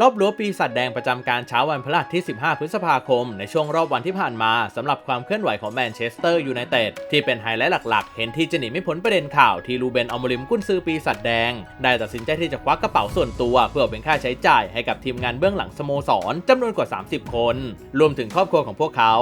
รอบรั้วปีศาจแดงประจำการเช้าวันพฤหัสที่ 15 พฤษภาคม ในช่วงรอบวันที่ผ่านมาสำหรับความเคลื่อนไหวของแมนเชสเตอร์ยูไนเต็ดที่เป็นไฮไลท์หลักๆ เห็นที่จะหนีไม่พ้นประเด็นข่าวที่ลูเบนอมริมกุนซือปีศาจแดง ได้ตัดสินใจที่จะควักกระเป๋าส่วนตัว เพื่อเป็นค่าใช้จ่ายให้กับทีมงานเบื้องหลังสโมสรจำนวนกว่า 30 คน รวมถึงครอบครัวของพวกเขา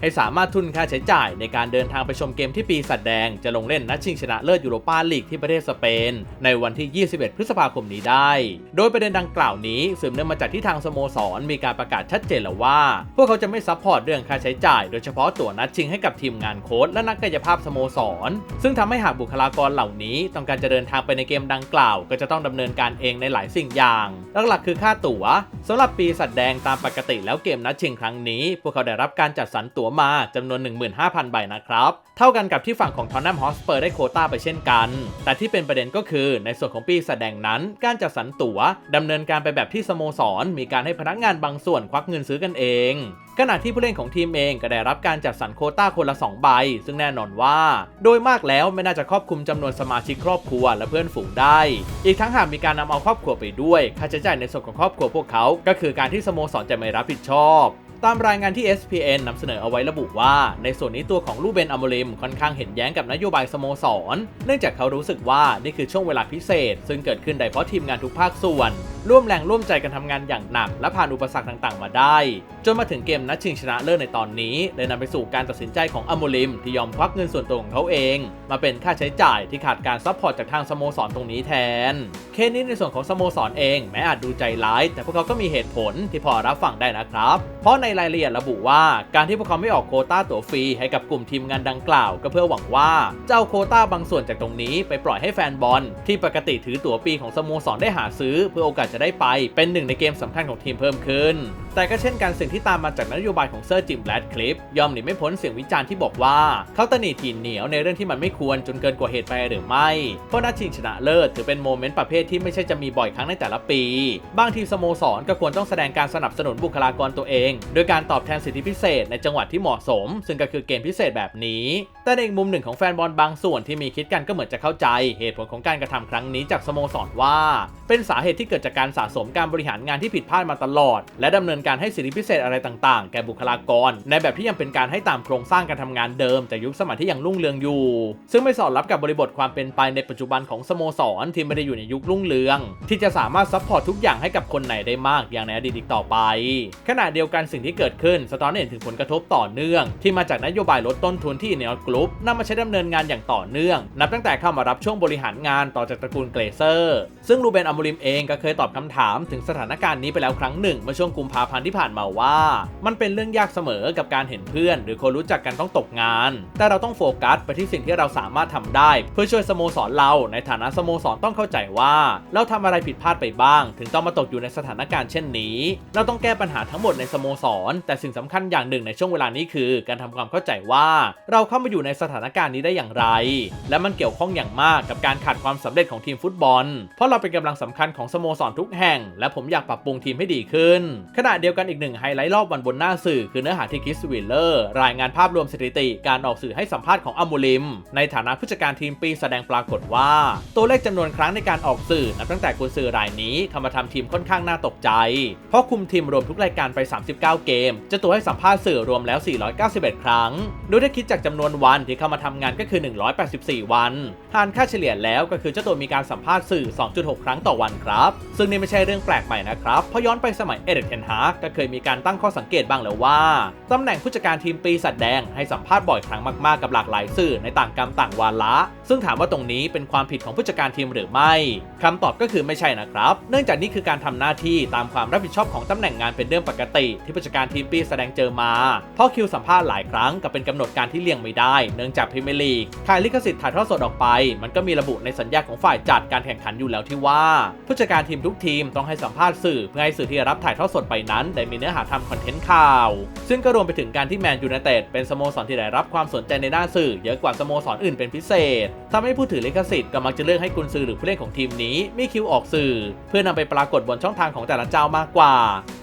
ให้สามารถทุนค่าใช้จ่ายในการเดินทางไปชมเกมที่ปีศาจแดง จะลงเล่นนัดชิงชนะเลิศยูโรปาลีกที่ประเทศสเปน ในวันที่ 21 พฤษภาคมนี้ได้ โดยประเด็นดังกล่าวนี้สืบเนื่องมาจากที่ทางสโมสรมีการประกาศชัดเจนแล้วว่า พวกเขาจะไม่ซัพพอร์ตเรื่องค่าใช้จ่าย โดยเฉพาะตั๋วนัดชิงให้กับทีมงานโค้ชและนักกายภาพสโมสร ซึ่งทำให้หากบุคลากรเหล่านี้ต้องการจะเดินทางไปในเกมดังกล่าว ก็จะต้องดำเนินการเองในหลายสิ่งอย่างหลักๆคือค่าตั๋วสำหรับปีสัตว์แดงตามปกติแล้วเกมนัดชิงครั้งนี้ พวกเขาได้รับการจัดสรรตั๋วมาจำนวน 15,000 ใบนะครับเท่ากันกับที่ฝั่งของทอนนัมฮอสเปอร์ได้โคต้าไปเช่นกัน แต่ที่เป็นประเด็นก็คือในส่วนของปีแสดงนั้น การจัดสรรตั๋วดำเนินการไปแบบที่สโมสร มีการให้พนักงานบางส่วนควักเงินซื้อกันเอง ขณะที่ผู้เล่นของทีมเองก็ได้รับการจัดสรรโคต้าคนละ 2 ใบ ซึ่งแน่นอนว่า โดยมากแล้วไม่น่าจะครอบคลุมจำนวนสมาชิกครอบครัวและเพื่อนฝูงได้ อีกทั้งหากมีการนำเอาครอบครัวไปด้วย ค่าใช้จ่ายในส่วนของครอบครัวพวกเขา ก็คือการที่สโมสรจะไม่รับผิดชอบ ตามรายงานที่ SPN นำเสนอเอาไว้ระบุว่า ในส่วนนี้ตัวของลูเบนอโมริมค่อนข้างเห็นแย้งกับนโยบายสโมสร เนื่องจากเขารู้สึกว่านี่คือช่วงเวลาพิเศษ ซึ่งเกิดขึ้นได้เพราะทีมงานทุกภาคส่วน ร่วมแรงร่วมใจกันทำงานอย่างหนัก และผ่านอุปสรรคต่างๆ มาได้ จนมาถึงเกมนัดชิงชนะเลิศในตอนนี้เลยนำไปสู่การตัดสินใจของอโมริมที่ยอมควักเงินส่วนตัวของเขาเอง มาเป็นค่าใช้จ่ายที่ขาดการซัพพอร์ตจากทางสโมสรตรงนี้แทนเคสนี้ในส่วนของสโมสรเองแม้อาจดูใจร้าย แต่พวกเขาก็มีเหตุผลที่พอรับฟังได้นะครับ เพราะในรายละเอียดระบุว่า การที่พวกเขาไม่ออกโคต้าตั๋วฟรีให้กับกลุ่มทีมงานดังกล่าว ก็เพื่อหวังว่าจะเอาโคต้าบางส่วนจากตรงนี้ไปปล่อยให้แฟนบอล ที่ปกติถือตั๋วปีของสโมสรได้หาซื้อ เพื่อโอกาสจะได้ไปเป็นหนึ่งในเกมสำคัญของทีมเพิ่มขึ้น แต่ก็เช่นกันสิ่งที่ตามมาจากนโยบายของเซอร์จิมแบรดคลิปยอมหนีไม่พ้นเสียงวิจารณ์ที่บอกว่าเขาตะหนีทีเหนียวในเรื่องที่มันไม่ควรจนเกินกว่าเหตุไปหรือไม่ เพราะนัดชิงชนะเลิศถือเป็นโมเมนต์ประเภทที่ไม่ใช่จะมีบ่อยครั้งในแต่ละปี บางทีมสโมสรก็ควรต้องแสดงการสนับสนุนบุคลากรตัวเอง โดยการตอบแทนสิทธิพิเศษในจังหวะที่เหมาะสม ซึ่งก็คือเกมพิเศษแบบนี้ แต่ในอีกมุมหนึ่งของแฟนบอลบางส่วนที่มีคิดกันก็เหมือนจะเข้าใจ เหตุผลของการกระทำครั้งนี้จากสโมสรว่า เป็นสาเหตุที่เกิดจากการสะสมการบริหารงานที่ผิดพลาดมาตลอด และดำเนินการให้สิทธิพิเศษอะไรต่างๆ แก่บุคลากร ในแบบที่ยังเป็นการให้ตามโครงสร้างการทำงานเดิมจากยุคสมัยที่ยังรุ่งเรืองอยู่ ซึ่งไม่สอดรับกับบริบทความเป็นไปในปัจจุบันของสโมสรที่ไม่ได้อยู่ในยุครุ่งเรือง ที่จะสามารถซัพพอร์ตทุกอย่างให้กับคนไหนได้มากอย่างในอดีตต่อไป ขณะเดียวกันสิ่งที่เกิดขึ้นสะท้อนเห็นถึงผลกระทบต่อเนื่อง ที่มาจากนโยบายลดต้นทุนที่เนลกรุ๊ปนำมาใช้ดำเนินงานอย่างต่อเนื่อง นับตั้งแต่เข้ามารับช่วงบริหารงานต่อจากตระกูลเกรเซอร์ ซึ่งรูเบนอมริมเองก็เคยตอบคำถามถึงสถานการณ์นี้ไปแล้วครั้งหนึ่งเมื่อช่วงกุมภาพันธ์ที่ผ่านมาว่า มันเป็นเรื่องยากเสมอกับการเห็นเพื่อน หรือคนรู้จักกันต้องตกงาน แต่เราต้องโฟกัสไปที่สิ่งที่เราสามารถทำได้ เพื่อช่วยสโมสรเราในฐานะสโมสรต้องเข้าใจว่า เราทำอะไรผิดพลาดไปบ้าง ถึงต้องมาตกอยู่ในสถานการณ์เช่นนี้ เราต้องแก้ปัญหาทั้งหมดในสโมสรแต่สิ่งสำคัญอย่างหนึ่งในช่วงเวลานี้คือ การทำความเข้าใจว่าเราเข้ามาอยู่ในสถานการณ์นี้ได้อย่างไร และมันเกี่ยวข้องอย่างมากกับการขาดความสำเร็จของทีมฟุตบอล เพราะเราเป็นกำลังสำคัญของสโมสรทุกแห่ง และผมอยากปรับปรุงทีมให้ดีขึ้น ขณะเดียวกันอีกหนึ่งไฮไลท์รอบวันบนหน้าสื่อคือเนื้อหาที่คิสวิลเลอร์รายงานภาพรวมสถิติการออกสื่อให้สัมภาษณ์ของอัมบูลิม ในฐานะผู้จัดการทีมปีแสดงปรากฏว่า ตัวเลขจำนวนครั้งในการออกสื่อนับตั้งแต่กุนซือรายนี้เข้ามาทำทีมค่อนข้างน่าตกใจ เพราะคุมทีมรวมทุกรายการไป 39เกมเจะตัวให้สัมภาษณ์สื่อรวมแล้ว 491 ครั้ง โดยถ้าคิดจากจำนวนวันที่เข้ามาทำงานก็คือ 184 วัน หารค่าเฉลี่ยแล้วก็คือเจ้าตัวมีการสัมภาษณ์สื่อ 2.6 ครั้งต่อวันครับ ซึ่งนี่ไม่ใช่เรื่องแปลกใหม่นะครับ เพราะย้อนไปสมัยเอเดกเทนฮากก็เคยมีการตั้งข้อสังเกตบ้างแล้วว่าตำแหน่งผู้จัดการทีมปีศาจแดงให้สัมภาษณ์บ่อยครั้งมากๆกับหลากหลายสื่อในต่างกรรมต่างวาระ ซึ่งถามว่าตรงนี้เป็นความผิดของผู้จัดการทีมหรือไม่คำตอบก็คือไม่ใช่นะครับ เนื่องจากนี่คือการทำหน้าที่ตามความรับผิดชอบของตำแหน่งงานเป็นเรื่องปกติที่ผู้จัดการทีมปีแสดงเจอมา เพราะคิวสัมภาษณ์หลายครั้งก็เป็นกำหนดการที่เลี่ยงไม่ได้ เนื่องจากพรีเมียร์ลีกขายลิขสิทธิ์ถ่ายทอดสดออกไป มันก็มีระบุในสัญญาของฝ่ายจัดการแข่งขันอยู่แล้วที่ว่า ผู้จัดการทีมทุกทีมต้องให้สัมภาษณ์สื่อเพื่อให้สื่อที่รับถ่ายทอดสดไปนั้นได้มีเนื้อหาทำคอนเทนต์ข่าว ซึ่งก็รวมไปถึงการที่แมนยูไนเต็ดเป็นสโมสรที่ได้รับความสนใจในด้านสื่อเยอะกว่าสโมสรอื่นเป็นพิเศษทำให้ผู้ถือลิขสิทธิ์ก็มักจะเลือกให้กุนซือหรือผู้เล่นของทีมนี้มีคิวออกสื่อ เพื่อนำไปปรากฏบนช่องทางของแต่ละเจ้ามากกว่า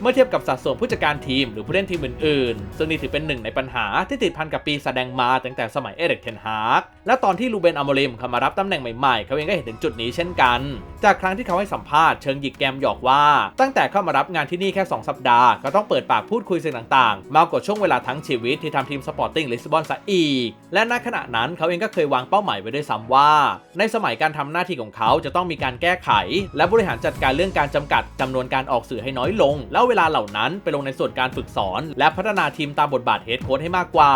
เมื่อเทียบกับสัดส่วนผู้จัดการทีมมหรือผู้เล่นทีมอื่นๆ ซึ่งนี่ถือเป็นหนึ่งในปัญหาที่ติดพันกับปีแสดงมาตั้งแต่สมัยเอเริกเทนฮาร์กและตอนที่ลูเบนอโมริมเข้ามารับตำแหน่งใหม่ๆ เขาเองก็เห็นถึงจุดนี้เช่นกัน จากครั้งที่เขาให้สัมภาษณ์เชิงหยิกแกมหยอกว่า ตั้งแต่เข้ามารับงานที่นี่แค่ 2 สัปดาห์ ก็ต้องเปิดปากพูดคุยสิ่งต่างๆ มากกว่าช่วงเวลาทั้งชีวิตที่ทำทีมสปอร์ติ้งลิสบอนซะอีก และณขณะนั้นเขาเองก็เคยวางเป้าหมายไว้ด้วยซ้ำว่า ในสมัยการทำหน้าที่ของเขาจะต้องมีการแก้ไข และบริหารจัดการเรื่องการจำกัดจำนวนการออกสื่อให้น้อยลง แล้วเวลาเหล่านั้นไปลงในส่วนการฝึกสอน และพัฒนาทีมตามบทบาทเฮดโค้ชให้มากกว่า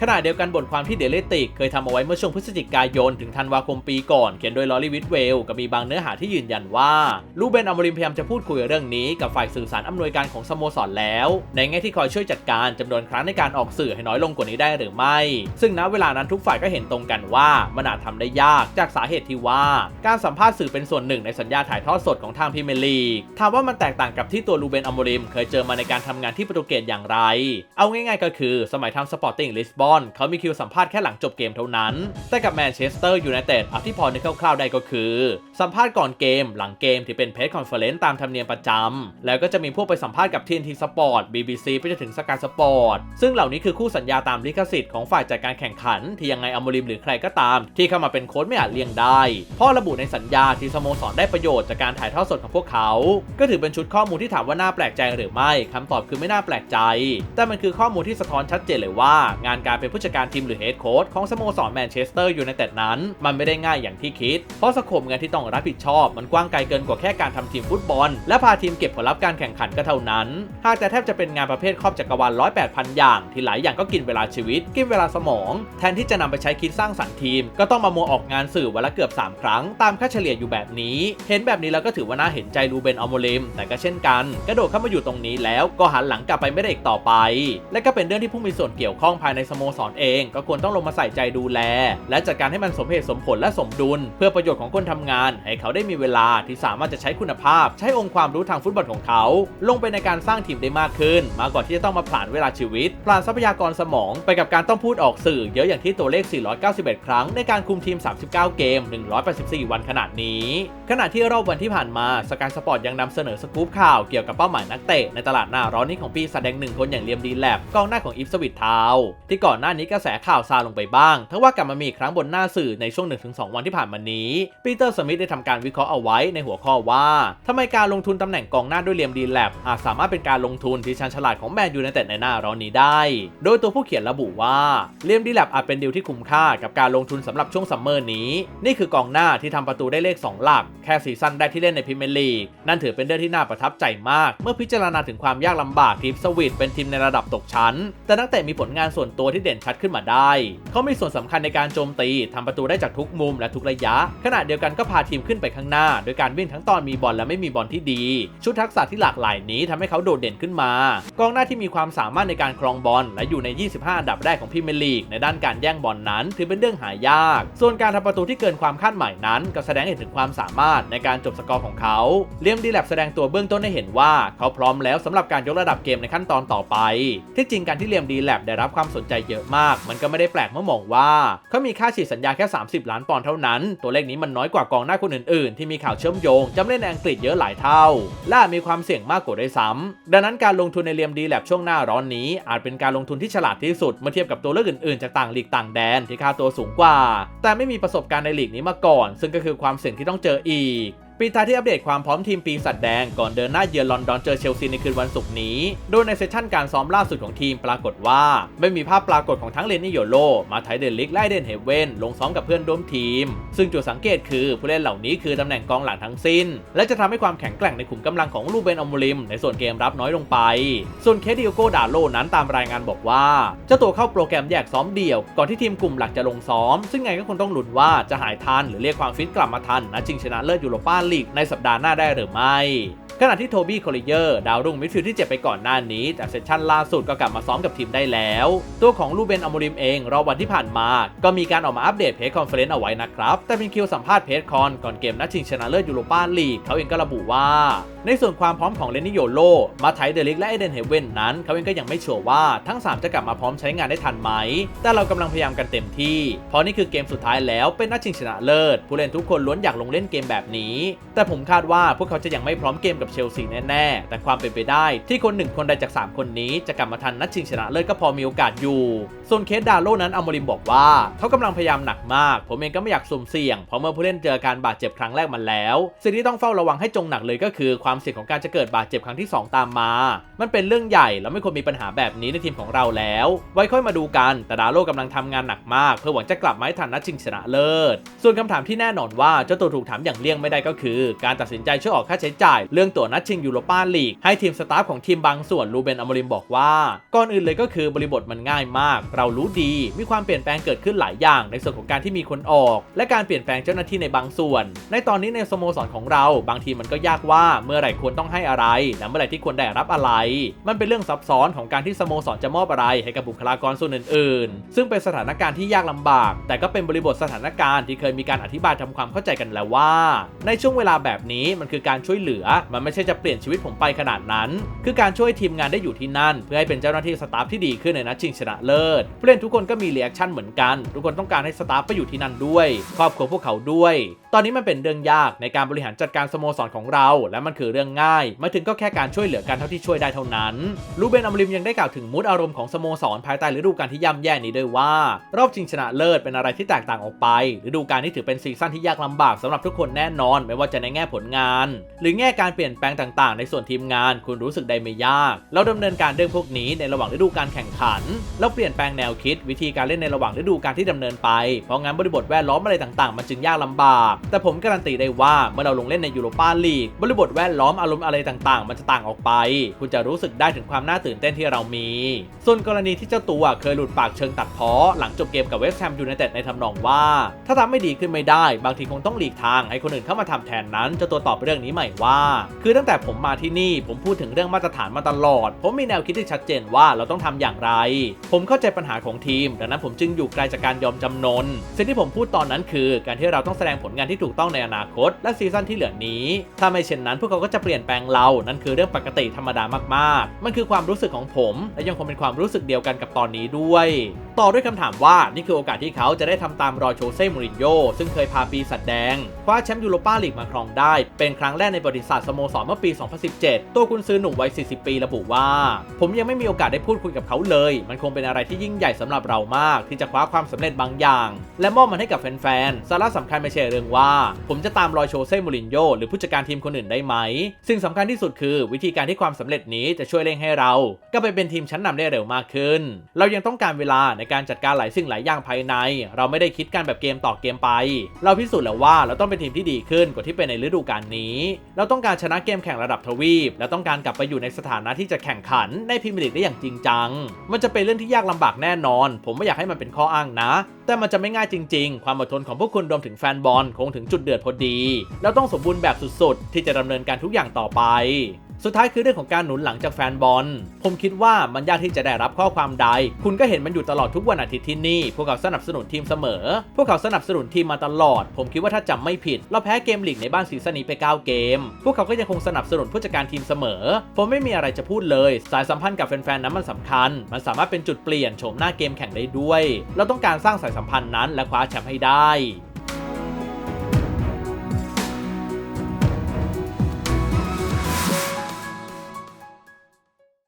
ขณะเดียวกันบทความที่เดลติกเคยทำเอาไว้เมื่อช่วงพฤศจิกายนถึงธันวาคมปีก่อนเขียนโดยลอรีวิทเวลก็มีบางเนื้อหาที่ยืนยันว่าลูเบนอมริมพยายามจะพูดคุยเรื่องนี้กับฝ่ายสื่อสารอำนวยการของสโมสรแล้ว ในแง่ที่คอยช่วยจัดการจำนวนครั้งในการออกสื่อให้น้อยลงกว่านี้ได้หรือไม่ ซึ่งณเวลานั้นทุกฝ่ายก็เห็นตรงกันว่ามันอาจทำได้ยากจากสาเหตุที่ว่า การสัมภาษณ์สื่อเป็นส่วนหนึ่งในสัญญาถ่ายทอดสดของทางพรีเมลีกถามว่ามันแตกต่างกับที่ตัวลูเบนอมริมเคยเจอมาในการทำงานที่ปตุเกสอย่างไร เอาง่ายๆก็คือสมัยทำสปอร์ติ้งลิสบอนเขามีคิวสัมภาษณ์แค่หลังจบเกมเท่านั้น แต่กับแมนเชสเตอร์ยูไนเต็ดอาที่พอนึกคร่าวๆได้ก็คือ สัมภาษณ์ก่อนเกม หลังเกมที่เป็นเพจคอนเฟอเรนซ์ตามธรรมเนียมประจำแล้วก็จะมีพวกไปสัมภาษณ์กับทีนทีสปอร์ต BBC ไปจนถึงสกายสปอร์ตซึ่งเหล่านี้คือคู่สัญญาตามลิขสิทธิ์ของฝ่ายจัดการแข่งขัน ที่ยังไงอมริมหรือใครก็ตาม ที่เข้ามาเป็นโค้ชไม่อาจเลี่ยงได้ เพราะระบุในสัญญาที่สโมสรได้ประโยชน์จากการถ่ายทอดสดของพวกเขา ก็ถือเป็นชุดข้อมูลที่ถามว่าน่าแปลกใจหรือไม่คำตอบคือไม่น่าแปลกใจ แต่มันคือข้อมูลที่สะท้อนชัดเจนเลยว่า งานการเป็นผู้จัดการทีมหรือเฮดโค้ชของสโมสรแมนเชสเตอร์ยูไนเต็ดนั้น มันไม่ได้ง่ายอย่างที่คิด เพราะสโคปงานที่ต้องรับผิดชอบ มันกว้างไกลเกินกว่าแค่การทำทีมฟุตบอล และพาทีมเก็บผลลัพธ์การแข่งขันก็เท่านั้นหากแต่แทบจะเป็นงานประเภทครอบจักรวาลร้อยแปดพันอย่างที่หลายอย่างก็กินเวลาชีวิต กินเวลาสมอง แทนที่จะนำไปใช้คิดสร้างสรรค์ทีม ก็ต้องมาโมวออกงานสื่อวันละเกือบ 3 ครั้ง ตามค่าเฉลี่ยอยู่แบบนี้ เห็นแบบนี้แล้วก็ถือว่าน่าเห็นใจลูเบนอโมลิมแต่ก็เช่นกัน กระโดดเข้ามาอยู่ตรงนี้แล้วก็หันหลังกลับไปไม่ได้อีกต่อไป และก็เป็นเรื่องที่ผู้มีส่วนเกี่ยวข้องภายในสโมสรเอง ก็ควรต้องลงมาใส่ใจดูแล และจัดการให้มันสมเหตุสมผลและสมดุล เพื่อประโยชน์ของคนทำงาน ให้เขาได้มีเวลาที่สามารถจะใช้คุณภาพ ใช้องค์ความรู้ทางฟุตบอลของเขา ลงไปในการสร้างทีมได้มากขึ้น มากกว่าที่จะต้องมาผลาญเวลาชีวิตผลาญทรัพยากรสมองไปกับการต้องพูดออกสื่อเยอะอย่างที่ตัวเลข 491 ครั้ง ในการคุมทีม 39 เกม 184 วันขนาดนี้ ขณะที่รอบวันที่ผ่านมาสกายสปอร์ตยังนำเสนอสกู๊ปข่าวเกี่ยวกับเป้าหมายนักเตะในตลาดหน้าร้อนนี้ของปีแสดงหนึ่งคนอย่างเลียมดีแลบกองหน้าของอิฟสวิตทาวที่ก่อนหน้านี้กระแสข่าวซาลงไปบ้างทั้งว่ากลับมามีอีกครั้งบนหน้าสื่อในช่วง 1-2 วันที่ผ่านมานี้ ปีเตอร์สมิธได้ทำการวิเคราะห์เอาไว้ในหัวข้อว่าทำไมการลงทุนตำแหน่งกองหน้าด้วยเลียมดีแลบอาจสามารถเป็นการลงทุนที่ชันฉลาดของแมนยูในแต่ในหน้าร้อนนี้ได้ โดยตัวผู้เขียนระบุว่าเลียมดีแลบอาจเป็นดีลที่คุ้มค่ากับการลงทุนสำหรับช่วงซัมเมอร์นี้ นี่คือกองหน้าที่ทำประตูได้เลข 2 หลัก แค่ซีซั่นได้ที่เล่นในพรีเมียร์ลีกนั่นถือเป็นเรื่องที่น่าประทับใจมาก เมื่อพิจารณาถึงความยากลำบากทมสวิตเป็นทีมในระดับตกชั้น แต่นักเตะมีผลงานส่วนตัวที่เด่นชัดขึ้นมาได้ เขามีส่วนสำคัญในการโจมตีทำประตูได้จากทุกมุมและทุกระยะ ขณะเดียวกันก็พาทีมขึ้นไปข้างหน้า โดยการวิ่งทั้งตอนมีบอลและไม่มีบอลที่ดี ชุดทักษะที่หลากหลายนี้ทำให้เขาโดดเด่นขึ้นมา กองหน้าที่มีความสามารถในการครองบอลและอยู่ใน 25 อันดับแรกของพรีเมียร์ลีกในด้านการแย่งบอลนั้น ถือเป็นเรื่องหายาก ส่วนการทำประตูที่เกินความคาดหมายนั้น ก็แสดงให้เห็นถึงความสามารถในการจบสกอร์ของเขา เลียมดีแลบแสดงตัวเบื้องต้นให้เห็นว่าเขาพร้อมแล้วสำหรับการยกระดับเกมในขั้นตอนต่อไป ที่จริงการที่เลียมดีแลบได้รับความสนใจเยอะมาก มันก็ไม่ได้แปลกเมื่อมองว่าเขามีค่าฉีดสัญญาแค่ 30 ล้านปอนด์เท่านั้น ตัวเลขนี้มันน้อยกว่ากองหน้าคนอื่นๆ ที่มีข่าวเชื่อมโยงจำเล่นในอังกฤษเยอะหลายเท่า และมีความเสี่ยงมากกว่าด้วยซ้ำดังนั้นการลงทุนในเลียมดีแลบช่วงหน้าร้อนนี้ อาจเป็นการลงทุนที่ฉลาดที่สุดเมื่อเทียบกับตัวเลือกอื่นๆจากต่างลีกต่างแดนที่ค่าตัวสูงกว่า แต่ไม่มีประสบการณ์ในลีกนี้มาก่อน ซึ่งก็คือความเสี่ยงที่ต้องเจออีก ปีท้ายที่อัปเดตความพร้อมทีมปีศาจแดงก่อนเดินหน้าเยือนลอนดอนเจอเชลซีในคืนวันศุกร์นี้ โดยในเซสชั่นการซ้อมล่าสุดของทีมปรากฏว่า ไม่มีภาพปรากฏของทั้งเลนนี่โยโล มาไทเดนลิกและเดนเฮเวนลงซ้อมกับเพื่อนร่วมทีม ซึ่งจุดสังเกตคือผู้เล่นเหล่านี้คือตำแหน่งกองหลังทั้งสิ้น และจะทำให้ความแข็งแกร่งในขุมกำลังของลูเบนอมูลิม ในส่วนเกมรับน้อยลงไป ส่วนเคดิโอโกดาโลนั้นตามรายงานบอกว่าเจ้าตัวเข้าโปรแกรมแยกซ้อมเดี่ยวก่อนที่ทีมกลุ่มหลักจะลงซ้อม ซึ่งไงก็คงต้องลุ้นว่าจะหายทันหรือเรียกความฟิตกลับมาทันนัดชิงชนะเลิศยูโรปาลีกในสัปดาห์หน้าได้หรือไม่ ขณะที่โทบี้คอลิเยอร์ดาวรุ่งมิดฟิลด์ที่เจ็บไปก่อนหน้านี้แต่เซสชั่นล่าสุดก็กลับมาซ้อมกับทีมได้แล้ว ตัวของลูเบนอโมริมเองรอวันที่ผ่านมา ก็มีการออกมาอัปเดตเพจคอนเฟอเรนซ์เอาไว้นะครับ แต่เป็นคิวสัมภาษณ์เพจคอนก่อนเกมนัดชิงชนะเลิศยูโรปาลีกเขาเองก็ระบุว่า ในส่วนความพร้อมของเลนนิโยโลมาไทเดลิกและเอเดนเฮเว่นนั้น เขาเองก็ยังไม่เชัวร์ว่าทั้ง 3 จะกลับมาพร้อมใช้งานได้ทันไหม แต่เรากำลังพยายามกันเต็มที่ เพราะนี่คือเกมสุดท้ายแล้วเป็นนัดชิงชนะเลิศผู้เล่นทุกคนล้วนอยากลงเล่นเกมแบบนี้ แต่ผมคาดว่าพวกเขาจะยังไม่พร้อมเกมกับกับเชลซีแน่ๆ แต่ความเป็นไปได้ที่คนหนึ่งคนใดจาก 3 คนนี้จะกลับมาทันนัดชิงชนะเลิศก็พอมีโอกาสอยู่ ส่วนเคสดาโลนั้นอโมริมบอกว่าเขากำลังพยายามหนักมาก ผมเองก็ไม่อยากสุ่มเสี่ยง เพราะเมื่อผู้เล่นเจอการบาดเจ็บครั้งแรกมาแล้ว สิ่งที่ต้องเฝ้าระวังให้จงหนักเลยก็คือ ความเสี่ยงของการจะเกิดบาดเจ็บครั้งที่ 2 ตามมา มันเป็นเรื่องใหญ่แล้วไม่ควรมีปัญหาแบบนี้ในทีมของเราแล้ว ไว้ค่อยมาดูกัน แต่ดาโลกำลังทำงานหนักมาก เพื่อหวังจะกลับมาให้ทันนัดชิงชนะเลิศ ส่วนคำถามที่แน่นอนว่าเจ้าตัวถูกถามอย่างเลี่ยงไม่ได้ก็คือ การตัดสินใจช่วยออกค่าใช้จ่ายเรื่องตั๋วนัดชิงยูโรปาลีกให้ทีมสตาฟของทีมบางส่วนรูเบนอมริมบอกว่า ก่อนอื่นเลยก็คือบริบทมันง่ายมาก เรารู้ดี มีความเปลี่ยนแปลงเกิดขึ้นหลายอย่าง ในส่วนของการที่มีคนออก และการเปลี่ยนแปลงเจ้าหน้าที่ในบางส่วน ในตอนนี้ในสโมสรของเรา บางทีมันก็ยากว่าเมื่อไหร่ควรต้องให้อะไร และเมื่อไหร่ที่ควรได้รับอะไร มันเป็นเรื่องซับซ้อนของการที่สโมสรจะมอบอะไรให้กับบุคลากรส่วนอื่น ๆ ซึ่งเป็นสถานการณ์ที่ยากลำบาก แต่ก็เป็นบริบทสถานการณ์ที่เคยมีการอธิบายทำความเข้าใจกันแล้วว่า ในช่วงเวลาแบบนี้มันคือการช่วยเหลือมันไม่ใช่จะเปลี่ยนชีวิตผมไปขนาดนั้น คือการช่วยทีมงานได้อยู่ที่นั่น เพื่อให้เป็นเจ้าหน้าที่สตาฟที่ดีขึ้นในนัดชิงชนะเลิศผู้เล่นทุกคนก็มีเรีแอคชั่นเหมือนกัน ทุกคนต้องการให้สตาฟไปอยู่ที่นั่นด้วย ครอบครัวพวกเขาด้วย ตอนนี้มันเป็นเรื่องยากในการบริหารจัดการสโมสรของเรา และมันคือเรื่องง่ายมาถึงก็แค่การช่วยเหลือกันเท่าที่ช่วยได้เท่านั้นลูเบนอัมริมยังได้กล่าวถึงมูดอารมณ์ของสโมสรภายใต้ฤดูกาลที่ย่ำแย่นี้ด้วยว่า รอบชิงชนะเลิศเป็นอะไรที่แตกต่างออกไปฤดูกาลนี้ถือเป็นซีซั่นที่ยากลำบากสำหรับทุกคนแน่นอน ไม่ว่าจะในแง่ผลงาน หรือแง่การเปลี่ยนแปลงต่างๆ ในส่วนทีมงานคุณรู้สึกได้ไม่ยาก เราดำเนินการเรื่องพวกนี้ในระหว่างฤดูกาลแข่งขันแล้วเปลี่ยนแปลงแนวคิดวิธีการเล่นในระหว่างฤดูกาลที่ดำเนินไป เพราะงั้นบริบทแวดล้อมอะไรต่างๆ มันจึงยากลำบาก แต่ผมการันตีได้ว่าเมื่อเราลงเล่นในยูโรปาลีกบริบทแวดล้อมอารมณ์อะไรต่างๆ มันจะต่างออกไป คุณจะรู้สึกได้ถึงความน่าตื่นเต้นที่เรามี ส่วนกรณีที่เจ้าตัวเคยหลุดปากเชิงตัดพ้อหลังจบเกมกับเวสต์แฮมยูไนเต็ดในทำนองว่า ถ้าทำไม่ดีขึ้นไม่ได้ บางทีคงต้องหลีกทางให้คนอื่นเข้ามาทำแทนนั้นเจ้าตัวตอบเรื่องนี้ใหม่ว่าคือตั้งแต่ผมมาที่นี่ผมพูดถึงเรื่องมาตรฐานมาตลอด ผมมีแนวคิดที่ชัดเจนว่าเราต้องทำอย่างไร ผมเข้าใจปัญหาของทีม ดังนั้นผมจึงอยู่ไกลจากการยอมจำนน สิ่งที่ผมพูดตอนนั้นคือการที่เราต้องแสดงผลงานที่ถูกต้องในอนาคต และซีซั่นที่เหลือนี้ ถ้าไม่เช่นนั้นพวกเขาก็จะเปลี่ยนแปลงเรา นั่นคือเรื่องปกติธรรมดามากๆ มันคือความรู้สึกของผม และยังคงเป็นความรู้สึกเดียวกันกับตอนนี้ด้วย ต่อด้วยคำถามว่านี่คือโอกาสที่เขาจะได้ทำตามรอยโชเซ่มูรินโญ่ซึ่งเคยพาปีศาจแดงคว้าแชมป์ยูโรปาลีกมาครองได้ เป็นครั้งแรกในประวัติศาสตร์สโมสรเมื่อปี 2017 ตัวกุนซือหนุ่มวัย 40 ปีระบุว่า ผมยังไม่มีโอกาสได้พูดคุยกับเขาเลย มันคงเป็นอะไรที่ยิ่งใหญ่สำหรับเรามาก ที่จะคว้าความสำเร็จบางอย่าง และมอบมันให้กับแฟนๆสาระสำคัญไม่ใช่เรื่องว่า ผมจะตามรอยโชเซ่มูรินโญ่หรือผู้จัดการทีมคนอื่นได้ไหมสิ่งสำคัญที่สุดคือ วิธีการที่ความสำเร็จนี้จะช่วยเร่งให้เราก็ไปเป็นทีมชั้นนำได้เร็วมากขึ้น เรายังต้องการเวลาในการจัดการหลายสิ่งหลายอย่างภายใน เราไม่ได้คิดการแบบเกมต่อเกมไป เราพิสูจน์แล้วว่าเราต้องเป็นทีมที่ดีขึ้นกว่าที่เป็นในฤดูกาลนี้ เราต้องการชนะเกมแข่งระดับทวีป และต้องการกลับไปอยู่ในสถานะที่จะแข่งขันในพรีเมียร์ลีกได้อย่างจริงจัง มันจะเป็นเรื่องที่ยากลำบากแน่นอน ผมไม่อยากให้มันเป็นข้ออ้างนะ แต่มันจะไม่ง่ายจริง ๆ ความอดทนของพวกคุณรวมถึงแฟนบอลคงถึงจุดเดือดพอดี เราต้องสมบูรณ์แบบสุดๆ ที่จะดำเนินการทุกอย่างต่อไป สุดท้ายคือเรื่องของการหนุนหลังจากแฟนบอล ผมคิดว่ามันยากที่จะได้รับข้อความใด คุณก็เห็นมันอยู่ตลอดทุกวันอาทิตย์ที่นี่ พวกเขาสนับสนุนทีมเสมอ พวกเขาสนับสนุนทีมมาตลอด ผมคิดว่าถ้าจำไม่ผิด เราแพ้เกมลีกในบ้านซีซั่นนี้ไป 9 เกม พวกเขาก็ยังคงสนับสนุนผู้จัดการทีมเสมอ ผมไม่มีอะไรจะพูดเลย สายสัมพันธ์กับแฟนๆนั้นมันสำคัญ มันสามารถเป็นจุดเปลี่ยนโฉมหน้าเกมแข่งได้ด้วย เราต้องการสร้างสายสัมพันธ์นั้นและคว้าแชมป์ให้ได้